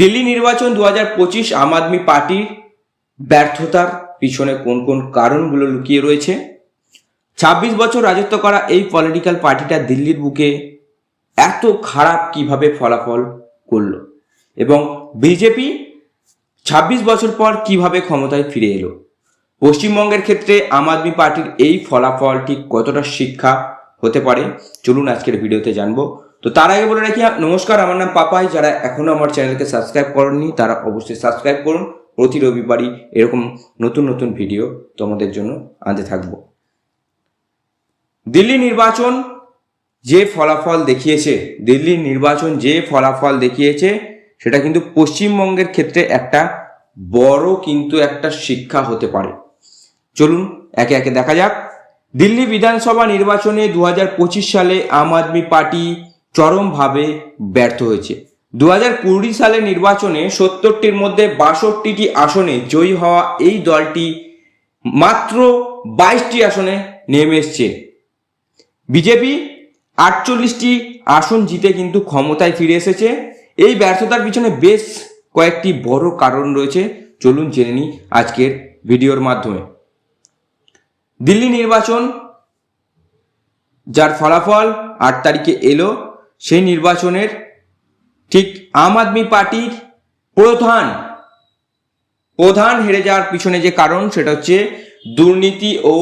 দিল্লি নির্বাচন দু পঁচিশ আম আদমি পার্টির ব্যর্থতার পিছনে কোন কোন কারণগুলো লুকিয়ে রয়েছে? ছাব্বিশ বছর রাজত্ব করা এই পলিটিক্যাল পার্টিটা দিল্লির বুকে এত খারাপ কীভাবে ফলাফল করল? এবং বিজেপি ছাব্বিশ বছর পর কীভাবে ক্ষমতায় ফিরে এলো? পশ্চিমবঙ্গের ক্ষেত্রে আম আদমি পার্টির এই ফলাফল ঠিক কতটা শিক্ষা হতে পারে? চলুন আজকের ভিডিওতে জানব। তো তার আগে বলে রাখি, নমস্কার, আমার নাম পাপাই। যারা এখনও আমার চ্যানেলকে সাবস্ক্রাইব করেননি, তারা অবশ্যই সাবস্ক্রাইব করুন। প্রতি রবিবারই এরকম নতুন নতুন ভিডিও তোমাদের জন্য আনতে থাকব। দিল্লি নির্বাচন যে ফলাফল দেখিয়েছে, দিল্লি নির্বাচন যে ফলাফল দেখিয়েছে, সেটা কিন্তু পশ্চিমবঙ্গের ক্ষেত্রে একটা বড় কিন্তু একটা শিক্ষা হতে পারে। চলুন, একে একে দেখা যাক। দিল্লি বিধানসভা নির্বাচনে দু হাজার পঁচিশ সালে আম আদমি পার্টি চরমভাবে ব্যর্থ হয়েছে। দু হাজার কুড়ি সালে নির্বাচনে সত্তরটির মধ্যে বাষট্টিটি আসনে জয়ী হওয়া এই দলটি মাত্র বাইশটি আসনে নেমে এসছে। বিজেপি আটচল্লিশটি আসন জিতে কিন্তু ক্ষমতায় ফিরে এসেছে। এই ব্যর্থতার পিছনে বেশ কয়েকটি বড় কারণ রয়েছে। চলুন জেনে নিই আজকের ভিডিওর মাধ্যমে। দিল্লি নির্বাচন, যার ফলাফল আট তারিখে এলো সেই নির্বাচনের ঠিক আম আদমি পার্টির প্রধান প্রধান হেরে যাওয়ার পিছনে যে কারণ সেটা হচ্ছে দুর্নীতি ও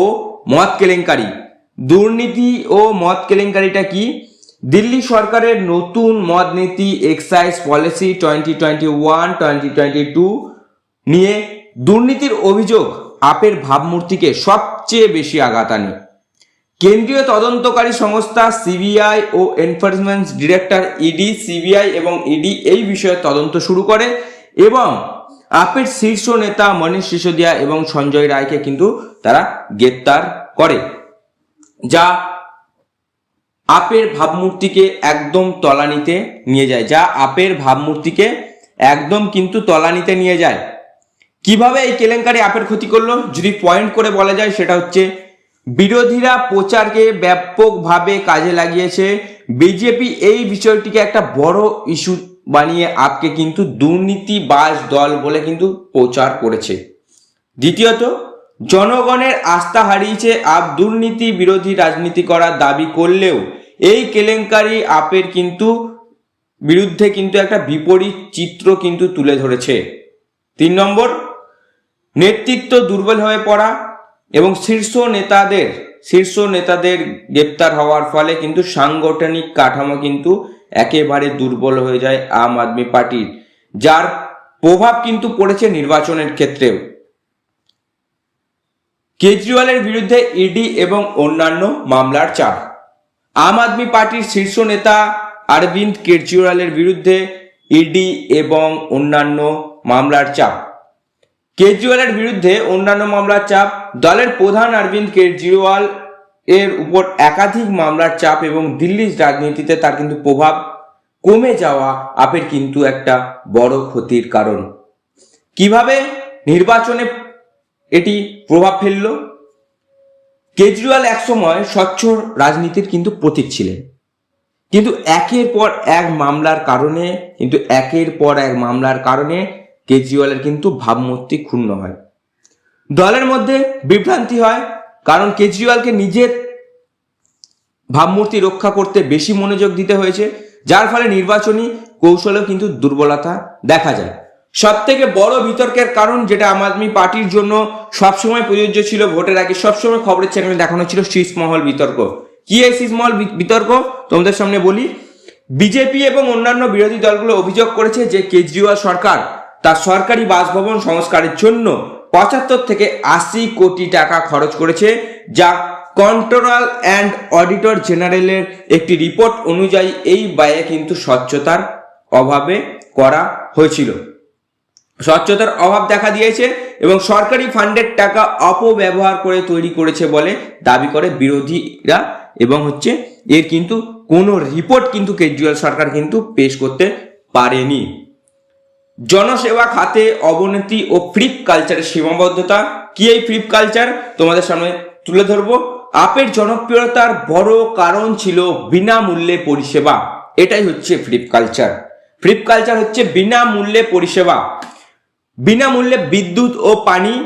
মদ কেলেঙ্কারি। দুর্নীতি ও মদ কেলেঙ্কারিটা কি? দিল্লি সরকারের নতুন মদ নীতি excise policy twenty twenty one twenty twenty two নিয়ে দুর্নীতির অভিযোগ, আপের ভাবমূর্তিকে সবচেয়ে বেশি আঘাত আনে। কেন্দ্রীয় তদন্তকারী সংস্থা সিবিআই ও এনফোর্সমেন্ট ডিরেক্টর ইডি, সিবিআই এবং ইডি এই বিষয়ে তদন্ত শুরু করে এবং আপের শীর্ষ নেতা মনীষ সিসোদিয়া এবং সঞ্জয় রায়কে কিন্তু তারা গ্রেপ্তার করে, যা আপের ভাবমূর্তিকে একদম তলানিতে নিয়ে যায়, যা আপের ভাবমূর্তিকে একদম কিন্তু তলানিতে নিয়ে যায়। কীভাবে এই কেলেঙ্কারি আপের ক্ষতি করল? যদি পয়েন্ট করে বলা যায় সেটা হচ্ছে বিরোধীরা প্রচারকে ব্যাপকভাবে কাজে লাগিয়েছে। বিজেপি এই বিষয়টিকে একটা বড় ইস্যু বানিয়ে আপকে কিন্তু দুর্নীতিবাজ দল বলে কিন্তু প্রচার করেছে। দ্বিতীয়ত, জনগণের আস্থা হারিয়েছে আপ দুর্নীতি বিরোধী রাজনীতি করার দাবি করলেও এই কেলেঙ্কারি আপের কিন্তু বিরুদ্ধে কিন্তু একটা বিপরীত চিত্র কিন্তু তুলে ধরেছে। তিন নম্বর, নেতৃত্ব দুর্বল হয়ে পড়া এবং শীর্ষ নেতাদের শীর্ষ নেতাদের গ্রেপ্তার হওয়ার ফলে কিন্তু সাংগঠনিক কাঠামো কিন্তু একেবারে দুর্বল হয়ে যায় আম আদমি পার্টির। যার প্রভাব কিন্তু পড়েছে নির্বাচনের ক্ষেত্রেও। কেজরিওয়ালের বিরুদ্ধে ইডি এবং অন্যান্য মামলার চাপ। আম আদমি পার্টির শীর্ষ নেতা অরবিন্দ কেজরিওয়ালের বিরুদ্ধে ইডি এবং অন্যান্য মামলার চাপ। কেজরিওয়ালের বিরুদ্ধে অন্যান্য মামলার চাপ, দলের প্রধান অরবিন্দ কেজরিওয়াল এর উপর একাধিক মামলার চাপ এবং দিল্লির রাজনীতিতে তার কিন্তু প্রভাব কমে যাওয়া আপের কিন্তু একটা বড় ক্ষতির কারণ। কীভাবে নির্বাচনে এটি প্রভাব ফেলল? কেজরিওয়াল একসময় স্বচ্ছ রাজনীতির কিন্তু প্রতীক ছিলেন। কিন্তু একের পর এক মামলার কারণে, কিন্তু একের পর এক মামলার কারণে কেজরিওয়ালের কিন্তু ভাবমূর্তি ক্ষুণ্ণ হয়। দলের মধ্যে বিভ্রান্তি হয়, কারণ কেজরিওয়ালকে নিজের ভাবমূর্তি রক্ষা করতে বেশি মনোযোগ দিতে হয়েছে, যার ফলে নির্বাচনী কৌশলেও কিন্তু দুর্বলতা দেখা যায়। সব থেকে বড় বিতর্কের কারণ যেটা আম আদমি পার্টির জন্য সবসময় প্রযোজ্য ছিল ভোটের আগে, সবসময় খবরের চ্যানেলে দেখানো ছিল শীষমহল বিতর্ক। কি এই শীষমহল বিতর্ক? তোমাদের সামনে বলি। বিজেপি এবং অন্যান্য বিরোধী দলগুলো অভিযোগ করেছে যে কেজরিওয়াল সরকার তার সরকারি বাসভবন সংস্কারের জন্য পঁচাত্তর থেকে আশি কোটি টাকা খরচ করেছে, যা কন্ট্রোল অ্যান্ড অডিটর জেনারেলের একটি রিপোর্ট অনুযায়ী এই ব্যয়ে কিন্তু স্বচ্ছতার অভাবে করা হয়েছিল। স্বচ্ছতার অভাব দেখা দিয়েছে এবং সরকারি ফান্ডের টাকা অপব্যবহার করে তৈরি করেছে বলে দাবি করে বিরোধীরা এবং হচ্ছে এর কিন্তু কোনো রিপোর্ট কিন্তু কেজরিওয়াল সরকার কিন্তু পেশ করতে পারেনি। জনসেবা খাতে অবনতি ও ফ্লিপ কালচারের সীমাবদ্ধতা। কি এই ফ্লিপ কালচার? তোমাদের সামনে তুলে ধরবো। আপের জনপ্রিয়তার বড় কারণ ছিল বিনামূল্যে পরিষেবা। এটাই হচ্ছে ফ্লিপ কালচার। ফ্লিপ কালচার হচ্ছে বিনামূল্যে পরিষেবা। বিনামূল্যে বিদ্যুৎ ও পানি,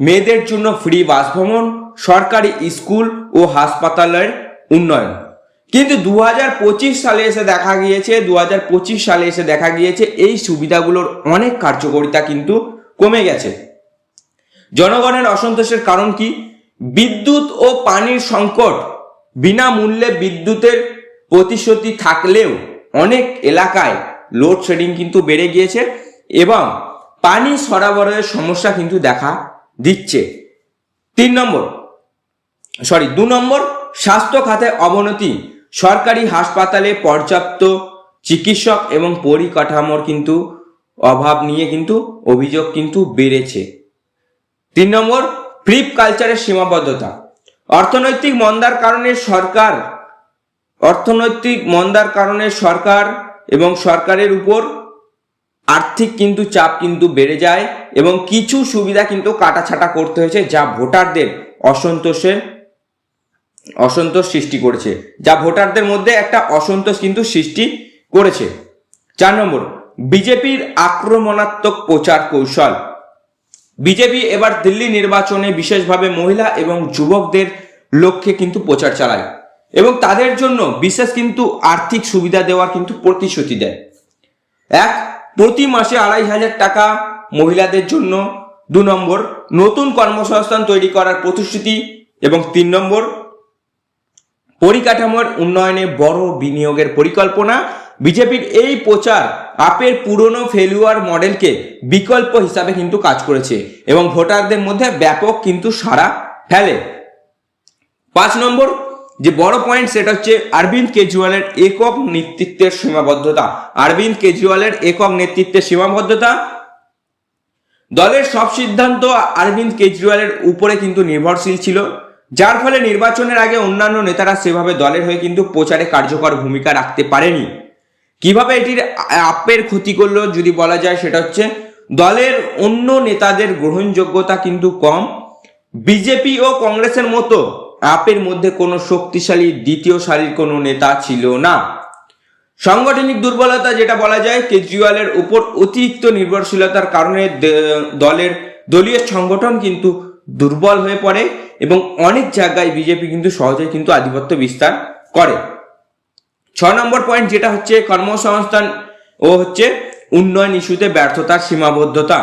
মেয়েদের জন্য ফ্রি বাস ভ্রমণ সরকারি স্কুল ও হাসপাতালের উন্নয়ন। কিন্তু দু হাজার পঁচিশ সালে এসে দেখা গিয়েছে দু হাজার পঁচিশ সালে এসে দেখা গিয়েছে, এই সুবিধাগুলোর অনেক কার্যকারিতা কিন্তু কমে গেছে। জনগণের অসন্তোষের কারণ কি? বিদ্যুৎ ও পানির সংকট বিনামূল্যে বিদ্যুতের প্রতিশ্রুতি থাকলেও অনেক এলাকায় লোডশেডিং কিন্তু বেড়ে গিয়েছে এবং পানি সরবরাহের সমস্যা কিন্তু দেখা দিচ্ছে। তিন নম্বর সরি দু নম্বর, স্বাস্থ্য খাতে অবনতি সরকারি হাসপাতালে পর্যাপ্ত চিকিৎসক এবং পরিকাঠামোর কিন্তু অভাব নিয়ে কিন্তু অভিযোগ কিন্তু বেড়েছে। তিন নম্বর ফ্লিপ কালচারের সীমাবদ্ধতা। অর্থনৈতিক মন্দার কারণে সরকার, অর্থনৈতিক মন্দার কারণে সরকার এবং সরকারের উপর আর্থিক কিন্তু চাপ কিন্তু বেড়ে যায় এবং কিছু সুবিধা কিন্তু কাটাছাটা করতে হয়েছে যা ভোটারদের অসন্তোষের অসন্তোষ সৃষ্টি করেছে, যা ভোটারদের মধ্যে একটা অসন্তোষ কিন্তু সৃষ্টি করেছে। চার নম্বর, বিজেপির আক্রমণাত্মক প্রচার কৌশল। বিজেপি এবার দিল্লি নির্বাচনে বিশেষভাবে মহিলা এবং যুবকদের লক্ষ্যে কিন্তু প্রচার চালায় এবং তাদের জন্য বিশেষ কিন্তু আর্থিক সুবিধা দেওয়ার কিন্তু প্রতিশ্রুতি দেয়। এক, প্রতি মাসে আড়াই হাজার টাকা মহিলাদের জন্য। দু নম্বর, নতুন কর্মসংস্থান তৈরি করার প্রতিশ্রুতি। এবং তিন নম্বর পরিকাঠামোর উন্নয়নে বড় বিনিয়োগের পরিকল্পনা। বিজেপির এই প্রচার আপের পুরনো ফেলুয়ার মডেলকে বিকল্প হিসাবে কিন্তু কাজ করেছে এবং ভোটারদের মধ্যে ব্যাপক কিন্তু সারা ফেলে। পাঁচ নম্বর, যে বড় পয়েন্ট সেটা হচ্ছে অরবিন্দ কেজরিওয়ালের একক নেতৃত্বের সীমাবদ্ধতা। অরবিন্দ কেজরিওয়ালের একক নেতৃত্বের সীমাবদ্ধতা। দলের সব সিদ্ধান্ত অরবিন্দ কেজরিওয়ালের উপরে কিন্তু নির্ভরশীল ছিল। যার ফলে নির্বাচনের আগে অন্যান্য নেতারা সেভাবে দলের হয়ে কিন্তু প্রচারে কার্যকর ভূমিকা রাখতে পারেনি। কীভাবে এটির আপের ক্ষতি করল যদি বলা যায় সেটা হচ্ছে, দলের অন্য নেতাদের গ্রহণযোগ্যতা কিন্তু কম। বিজেপি ও কংগ্রেসের মতো আপের মধ্যে কোনো শক্তিশালী দ্বিতীয় সারির কোনো নেতা ছিল না। সাংগঠনিক দুর্বলতা যেটা বলা যায়, কেজরিওয়ালের উপর অতিরিক্ত নির্ভরশীলতার কারণে দলের দলীয় সংগঠন কিন্তু দুর্বল হয়ে পড়ে এবং অনেক জায়গায় বিজেপি কিন্তু সহজেই কিন্তু আধিপত্য বিস্তার করে। ছ নম্বর পয়েন্ট যেটা হচ্ছে কর্মসংস্থান ও হচ্ছে উন্নয়ন ইস্যুতে ব্যর্থতার সীমাবদ্ধতা।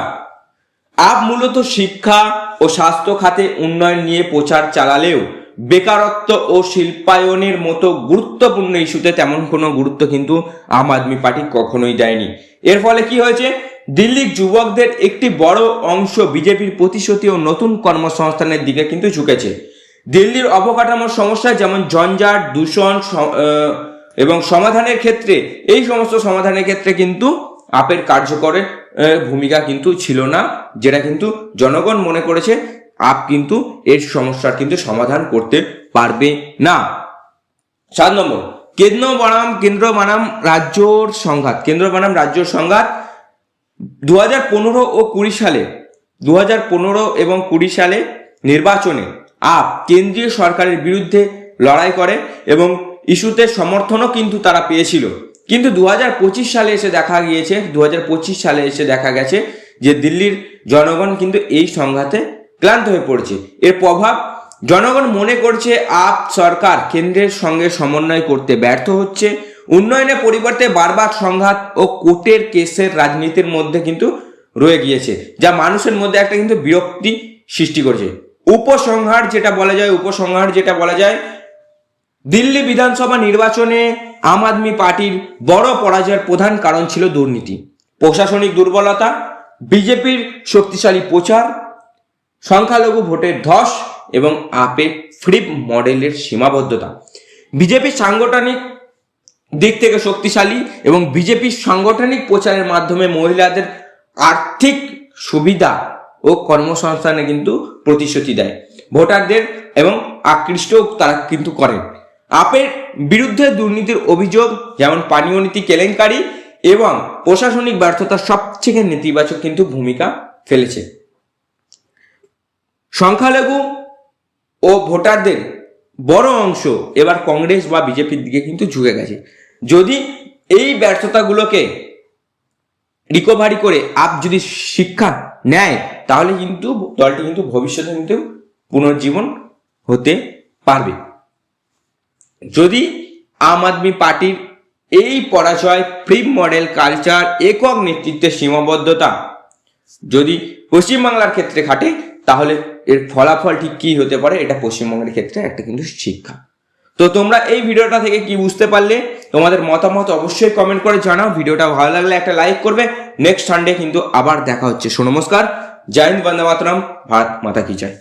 আপ মূলত শিক্ষা ও স্বাস্থ্য খাতে উন্নয়ন নিয়ে প্রচার চালালেও বেকারত্ব ও শিল্পায়নের মতো গুরুত্বপূর্ণ ইস্যুতে তেমন কোনো গুরুত্ব কিন্তু আম আদমি পার্টি কখনোই দেয়নি। এর ফলে কি হয়েছে? দিল্লির যুবকদের একটি বড় অংশ বিজেপির প্রতিশ্রুতি ও নতুন কর্মসংস্থানের দিকে কিন্তু ঝুঁকেছে। দিল্লির অবকাঠামোর সমস্যা যেমন জঞ্জাট, দূষণ এবং সমাধানের ক্ষেত্রে, এই সমস্ত সমাধানের ক্ষেত্রে কিন্তু আপের কার্যকরের ভূমিকা কিন্তু ছিল না, যেটা কিন্তু জনগণ মনে করেছে, আপ কিন্তু এর সমস্যার কিন্তু সমাধান করতে পারবে না। সাত নম্বর কেন্দ্র বনাম কেন্দ্র বনাম রাজ্যর সংঘাত। কেন্দ্র বনাম রাজ্যর সংঘাত দু হাজার পনেরো ও কুড়ি সালে দু হাজার পনেরো এবং কুড়ি সালে নির্বাচনে আপ কেন্দ্রীয় সরকারের বিরুদ্ধে লড়াই করে এবং ইস্যুতে সমর্থনও কিন্তু তারা পেয়েছিল। কিন্তু দু হাজার পঁচিশ সালে এসে দেখা গিয়েছে দু হাজার পঁচিশ সালে এসে দেখা গেছে যে দিল্লির জনগণ কিন্তু এই সংঘাতে ক্লান্ত হয়ে পড়েছে। এর প্রভাব জনগণ মনে করছে আপ সরকার কেন্দ্রের সঙ্গে সমন্বয় করতে ব্যর্থ হচ্ছে উন্নয়নের পরিবর্তে বারবার সংঘাত ও কোর্টের কেসের রাজনীতির মধ্যে কিন্তু রয়ে গিয়েছে, যা মানুষের মধ্যে একটা কিন্তু বিরক্তি সৃষ্টি করেছে। উপসংহার যেটা বলা যায়, উপসংহার যেটা বলা যায়, দিল্লি বিধানসভা নির্বাচনে আম আদমি পার্টির বড় পরাজয়ের প্রধান কারণ ছিল দুর্নীতি, প্রশাসনিক দুর্বলতা, বিজেপির শক্তিশালী প্রচার, সংখ্যালঘু ভোটের ধস এবং আপের ফ্লিপ মডেলের সীমাবদ্ধতা। বিজেপি সাংগঠনিক দিক থেকে শক্তিশালী এবং বিজেপির সাংগঠনিক প্রচারের মাধ্যমে মহিলাদের আর্থিক সুবিধা ও কর্মসংস্থানে কিন্তু প্রতিশ্রুতি দেয়। ভোটারদের এবং আকৃষ্ট তারা কিন্তু করেন। আপের বিরুদ্ধে দুর্নীতির অভিযোগ, যেমন পানীয় নীতি কেলেঙ্কারি এবং প্রশাসনিক ব্যর্থতা সবথেকে নেতিবাচক কিন্তু ভূমিকা ফেলেছে। সংখ্যালঘু ও ভোটারদের বড় অংশ এবার কংগ্রেস বা বিজেপির দিকে কিন্তু ঝুঁকে গেছে। যদি এই ব্যর্থতাগুলোকে রিকভারি করে আপ যদি শিক্ষা নেয়, তাহলে কিন্তু দলটি কিন্তু ভবিষ্যতে কিন্তু পুনর্জীবন হতে পারবে। যদি আম আদমি পার্টির এই পরাজয় ফ্রি মডেল কালচার একক নেতৃত্বের সীমাবদ্ধতা যদি পশ্চিমবাংলার ক্ষেত্রে খাটে তাহলে এর ফলাফল ঠিক কী হতে পারে? এটা পশ্চিমবঙ্গের ক্ষেত্রে একটা কিন্তু শিক্ষা। তো তোমরা এই ভিডিওটা থেকে কি বুঝতে পারলে? তোমাদের মতামত অবশ্যই কমেন্ট করে জানাও। ভিডিওটা ভালো লাগলে একটা লাইক করবে। নেক্সট সানডে কিন্তু আবার দেখা হচ্ছে। সো নমস্কার। জয় হিন্দ, বন্দে মাতরম। ভারত মাতা কি জয়।